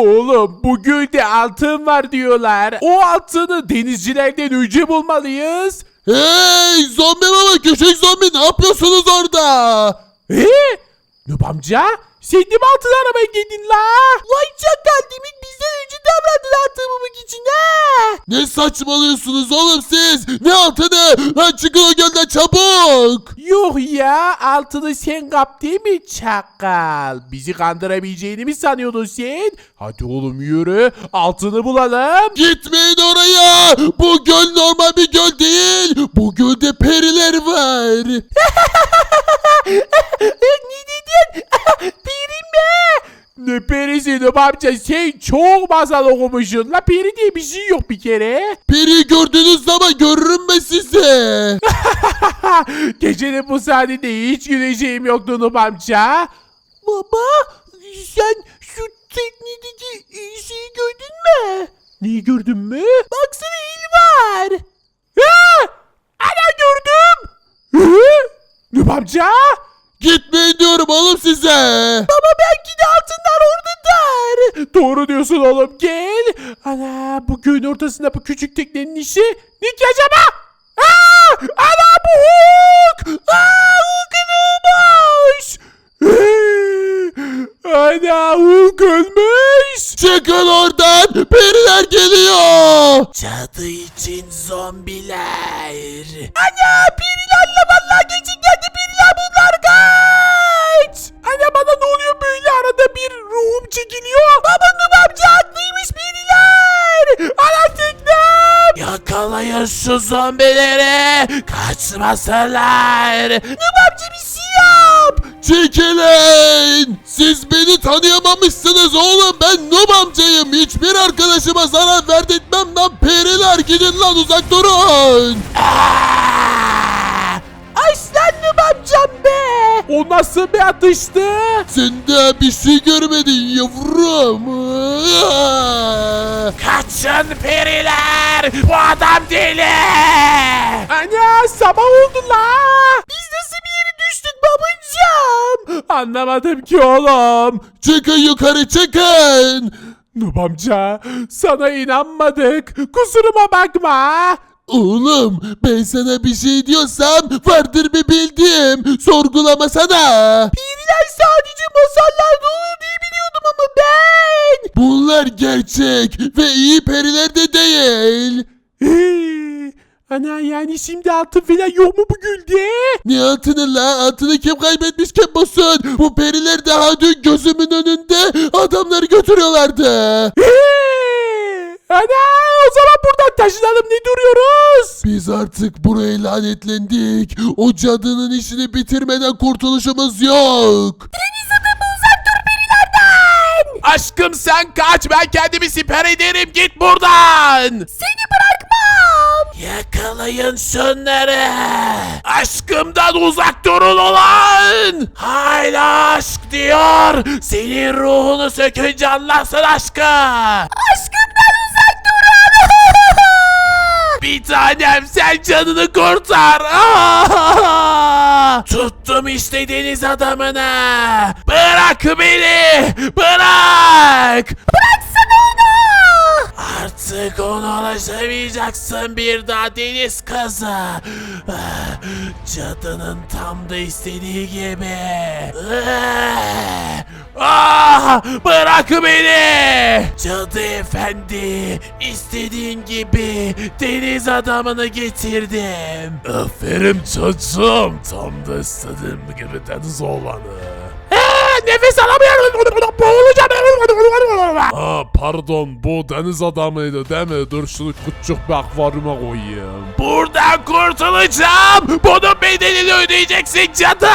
Oğlum bu gölde altın var diyorlar. O altını denizcilerden önce bulmalıyız. Hey zombi baba küçük zombi ne yapıyorsunuz orada? Ee? Nub amca sen de mi altın aramaya geldin la? Vay çakal demek bizden altın bulmak için ha? Ne saçmalıyorsunuz oğlum siz? Ne altını? Lan çıkın o gölden çabuk. Yok ya altını sen kap değil mi çakal? Bizi kandırabileceğini mi sanıyordun sen? Hadi oğlum yürü altını bulalım. Gitmeyin oraya. Bu göl normal bir göl değil. Bu gölde periler var. ne dedin? Peri mi? Ne perisi Nub amca sen çok masal okumuşsun. La peri diye bir şey yok bir kere. Peri gördüğünüz zaman görürüm ben sizi. Gecenin bu saatinde hiç güleceğim yoktu Nub amca. Baba sen şu teknedeki şeyi gördün mü? Neyi gördün mü? Baksana el var. Ha! Ana gördüm. Hı? Amca? Gitmeyin diyorum oğlum size. Baba belki de altınlar oradadır. Doğru diyorsun oğlum gel. Ana bu köyün ortasında bu küçük teknenin işi ne ki acaba? Aa, ana bu Hulk. Aa, Hulk'un olmuş. Ana Hulk ölmüş. Çıkın oradan. Periler geliyor. Cadı için zombiler. Ana perilerle vallahi gerçekten çekiliyor. Babanın amca haklıymış periler. Ana teknem. Yakalayın şu zombileri. Kaçmasınlar. Nub amca bir şey yap. Çekilin! Siz beni tanıyamamışsınız oğlum. Ben Nub amcayım. Hiçbir arkadaşıma zarar verdirtmem lan. Periler gidin lan uzak durun. Aslan O nasıl bir atıştı? Sen de bir şey görmedin yavrum. Kaçın periler! Bu adam deli! Ana sabah oldu la! Biz nasıl bir yere düştük babacığım? Anlamadım ki oğlum. Çıkın yukarı çıkın. Nub amca sana inanmadık. Kusuruma bakma. Oğlum ben sana bir şey diyorsam vardır bir bildiğim. Sorgulamasana. Periler sadece masallarda olur diye biliyordum ama ben. Bunlar gerçek ve iyi periler de değil. Ana yani şimdi altın falan yok mu bu gülde? Ne altını la? Altını kim kaybetmiş kim bulsun? Bu periler daha dün gözümün önünde adamları götürüyorlardı. Ana o zaman buradan taşınalım ne duruyoruz? Biz artık buraya lanetlendik. O cadının işini bitirmeden kurtuluşumuz yok. Aşkım sen kaç ben kendimi siper ederim git buradan. Seni bırakmam. Yakalayın şunları. Aşkımdan uzak durun ulan. Hala aşk diyor. Senin ruhunu sökünce anlarsın aşkı. Aşkımdan Bir tanem sen canını kurtar. Ah! Tuttum işte deniz adamını. Bırak beni. Bırak. Onu. Artık ona ulaşamayacaksın bir daha deniz kızı. Cadının tam da istediği gibi. Ah! Bırak beni! Cadı efendi, istediğin gibi deniz adamını getirdim. Aferin çocuğum, tam da istediğim gibi deniz olanı. Nefes alamıyorum, boğulacağım. Ha pardon bu deniz adamıydı değil mi? Dur şunu küçük bir akvaryuma koyayım. Buradan kurtulacağım. Bunun bedelini ödeyeceksin cadı.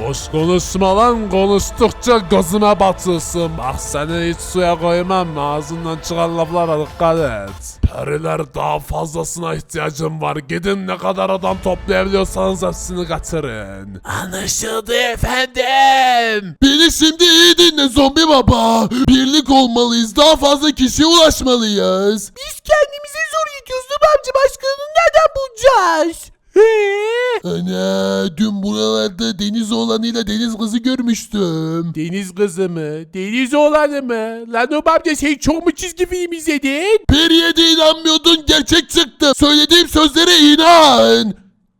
Boş konuşma lan konuştukça gözüme batıyorsun. Bak seni hiç suya koymam ağzından çıkan laflara dikkat et. Periler daha fazlasına ihtiyacım var. Gidin ne kadar adam toplayabiliyorsanız hepsini getirin. Anlaşıldı efendim. Beni şimdi iyi dinle zombi baba. Birlik olmalıyız. Daha fazla kişiye ulaşmalıyız. Biz kendimize zor yetiyoruz amca başkanını nereden bulacağız? Ee? Ana dün buralarda deniz oğlanıyla deniz kızı görmüştüm. Deniz kızı mı? Deniz oğlanı mı? Lan o amca sen çok mu çizgi film izledin? Peri'ye de inanmıyordun gerçek çıktı. Söylediğim sözlere inan.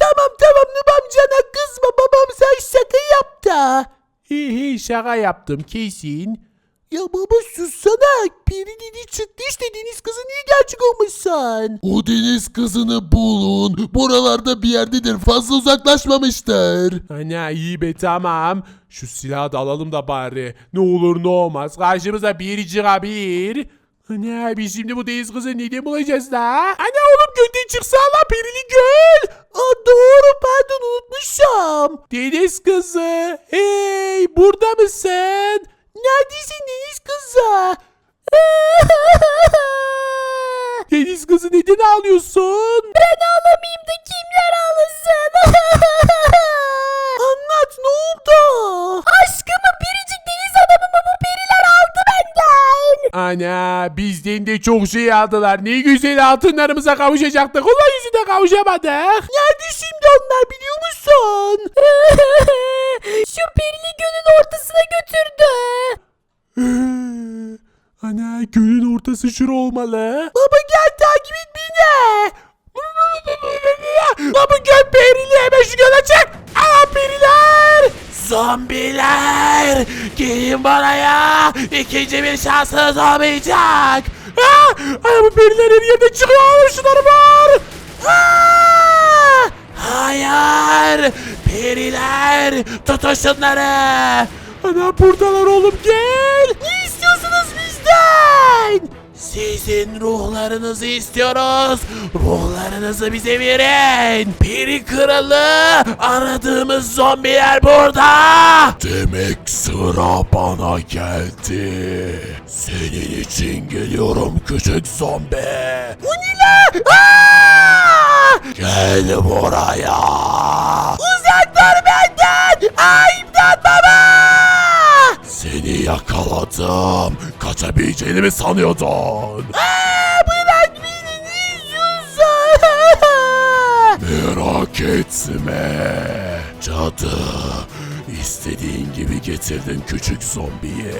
Tamam tamam Nub amcana kızma babam sen şaka yaptı. He he şaka yaptım kesin. Ya baba sussana. Peri dedi çıktı işte deniz kızı niye gerçek olmuşsun? O deniz kızını bulun. Buralarda bir yerdedir. Fazla uzaklaşmamıştır. Ana iyi be tamam. Şu silahı da alalım da bari. Ne olur ne olmaz. Karşımıza biri çıkabilir. Ana biz şimdi bu deniz kızı neden bulacağız da? Ana oğlum gölden çıksa lan perili göl. Aa, doğru pardon unutmuşum. Deniz kızı. Hey burada mısın? Neredesin deniz kızı? deniz kızı neden ağlıyorsun? Ben ağlamayayım da kimler ağlasın? Anlat ne oldu? Aşkımı biricik deniz adamımı bu periler aldı benden. Ana bizden de çok şey aldılar. Ne güzel altınlarımıza kavuşacaktık. Ulan yüzüne kavuşamadık. Nerede şimdi onlar biliyor musun? Şu perili gölün ortasına götürdü. Ana gölün ortası şura olmalı. Baba gel takip et beni. Baba göl perili hemen şu göle çık. Aa periler. Zombiler. Gelin bana ya. İkinci bir şansınız olmayacak. Aa, ay bu periler her yerde çıkıyor. Şunları var. Aa, hayır. Periler. Tutun şunları. Ana buradalar oğlum gel. Ne istiyorsunuz bizden? Sizin ruhlarınızı istiyoruz. Ruhlarınızı bize verin. Peri kralı aradığımız zombiler burada. Demek sıra bana geldi. Senin için geliyorum küçük zombi. Bu ne la? Aa! Gel buraya. Uzak dur benden. Aa, imdat baba. Seni yakaladım. Kaçabileceğini mi sanıyordun? Aa, bırak beni ne? Merak etme. Cadı. İstediğin gibi getirdin küçük zombiyi.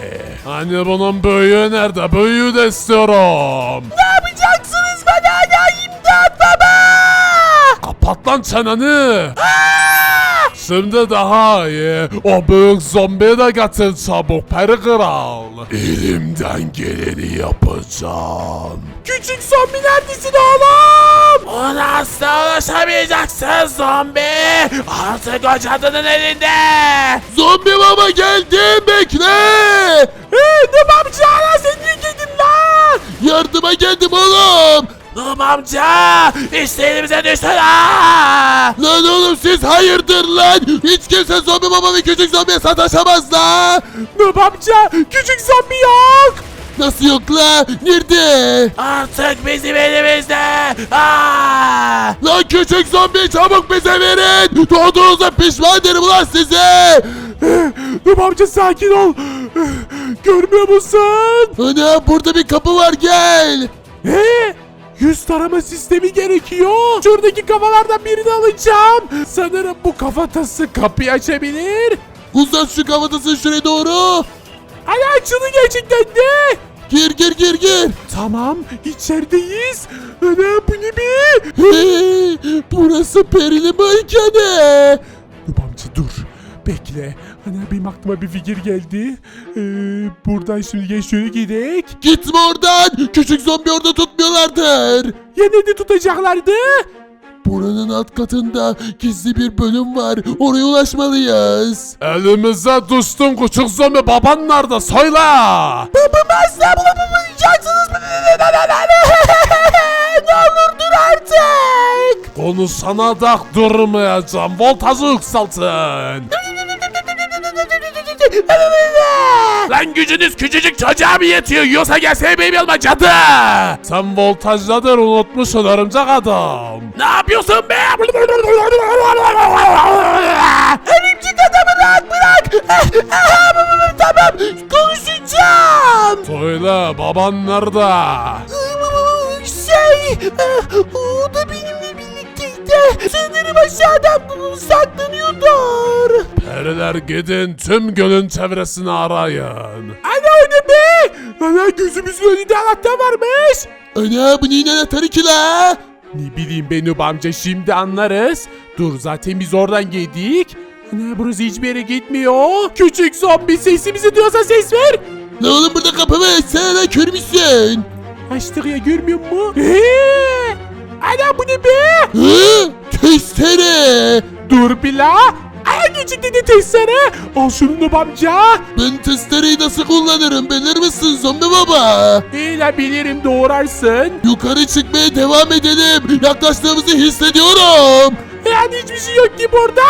Hani bunun büyüğü nerede? Büyüğü de istiyorum. ne yapacaksınız bana hala imdat baba? Kapat lan çeneni. Şimdi daha iyi. O büyük zombiyi de getir çabuk peri kral. Elimden geleni yapacağım. Küçük zombi neredesin oğlum? Ona asla ulaşamayacaksın zombi. Artık o cadının elinde. Zombi baba geldim bekle. Hey Nub amca hala sen niye geldin lan? Yardıma geldim oğlum. Nub amca işte elimize düştü la. Lan oğlum siz hayırdır lan? Hiç kimse zombi baba ve küçük zombiye sataşamaz la. Nub amca küçük zombi yok. Nasıl yok la? Nerede? Artık bizim elimizde. Aa! Lan küçük zombi çabuk bize verin. Doğduğunuza pişman ederim ulan size. Nub amca sakin ol. Görmüyor musun? Ana burada bir kapı var gel. Ne? Yüz tarama sistemi gerekiyor. Şuradaki kafalardan birini alacağım. Sanırım bu kafatası kapıyı açabilir. Uzat şu kafatasını şuraya doğru. Ay açıldı gerçekten de. Gir gir gir gir. Tamam içerideyiz. Ana bu ne be? Hey, burası perili malikane. Bekle. Ana benim aklıma bir fikir geldi. Ee, buradan şimdi geç şöyle gidelim. Gitme oradan. Küçük zombi orada tutmuyorlardır. Ya ne tutacaklardı? Buranın alt katında gizli bir bölüm var. Oraya ulaşmalıyız. Elimize düştün küçük zombi baban nerede söyle. Babamı asla bulamayacaksınız. ne olur dur artık. Konuşana da durmayacağım. Voltajı yükseltin. Lan gücünüz küçücük çocuğa mı yetiyor? Yiyorsa gelsene benim yanıma cadı. Sen voltajdadır unutmuşsun örümcek adam. Ne yapıyorsun be? Örümcek adamı rahat bırak. tamam konuşacağım. Söyle baban nerede? Şey Sanırım aşağıdan saklanıyordur. Periler gidin tüm gölün çevresini arayın. Ana o ne be? Ana gözümüzün önünde anahtar varmış. Ana bu neyin anahtarı ki la? Ne bileyim ben Nub amca şimdi anlarız. Dur zaten biz oradan geldik. Ana burası hiçbir yere gitmiyor. Küçük zombi sesimizi duyuyorsa ses ver. La oğlum burada kapı var sen lan kör müsün? Açtık ya görmüyor musun? Eee! Ana bu ne be? Hı? Testere. Dur bir la. Ay küçük dedi testere. Al şunu Nub amca. Ben testereyi nasıl kullanırım bilir misin zombi baba? İyi la bilirim doğrarsın. Yukarı çıkmaya devam edelim. Yaklaştığımızı hissediyorum. Yani hiçbir şey yok ki burada.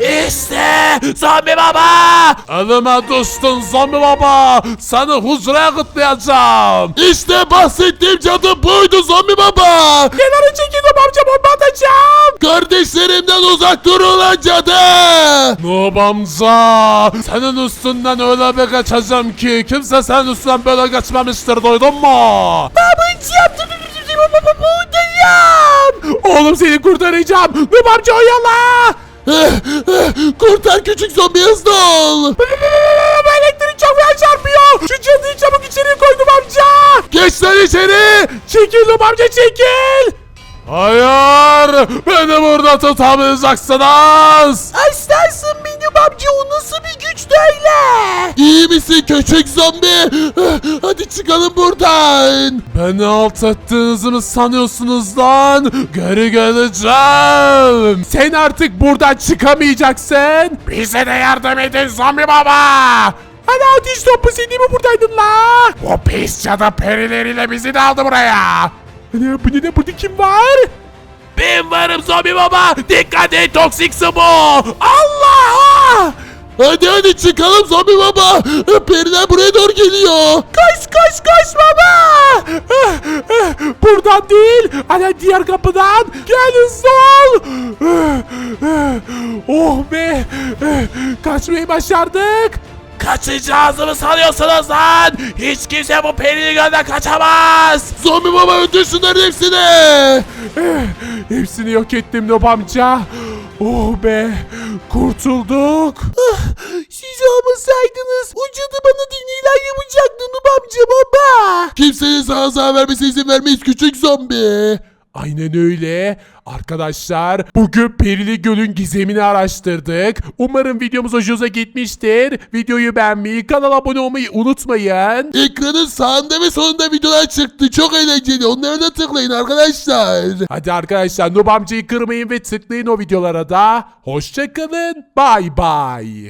İşte zombi baba. Elime düştün zombi baba. Seni huzura kutlayacağım. İşte bahsettiğim cadı buydu zombi baba. Kenara çekildim amca bomba atacağım. Kardeşlerimden uzak durun lan cadı. Noob amca. Senin üstünden öyle bir kaçacağım ki kimse senin üstünden böyle geçmemiştir duydun mu? Babacığım buradayım. Oğlum seni kurtaracağım. Noob amca oyala. Kurtar küçük zombi hızlı ol. Elektrik çok çarpıyor. Şu cadıyı çabuk içeri koydum amca. Geç lan içeri. Çekil amca çekil. Hayır. Beni burada tutamayacaksınız. Aslansın benim amca o nasıl bir güç öyle? İyi misin küçük zombi? Hadi çıkalım buradan. Beni alt ettiğinizi mi sanıyorsunuz lan? Geri geleceğim. Sen artık buradan çıkamayacaksın. Bize de yardım edin zombi baba. Hani ateş topu sen mi buradaydın la? O pis cadı perileriyle bizi de aldı buraya. Hani bu ne de burada kim var? Ben varım zombi baba. Dikkat et toksiksin bu. Allah! Hadi hadi çıkalım zombi baba. Periler buraya doğru geliyor. Koş koş koş baba! Buradan değil, hani diğer kapıdan. Gel hızlı ol! Oh be! Kaçmayı başardık. Kaçacağınızı mı sanıyorsunuz lan? Hiç kimse bu perili gölden kaçamaz. Zombi baba öldür şunların hepsini. Hepsini yok ettim Nob amca. Oh be! Kurtulduk. Siz olmasaydınız cadı bana neler yapacaktı Nub amca baba. Kimseye sana zarar vermesine izin vermeyiz küçük zombi. Aynen öyle. Arkadaşlar bugün Perili Göl'ün gizemini araştırdık. Umarım videomuz hoşunuza gitmiştir. Videoyu beğenmeyi, kanala abone olmayı unutmayın. Ekranın sağında ve solunda videolar çıktı. Çok eğlenceli. Onlara da tıklayın arkadaşlar. Hadi arkadaşlar Nub amcayı kırmayın ve tıklayın o videolara da. Hoşçakalın. Bay bay.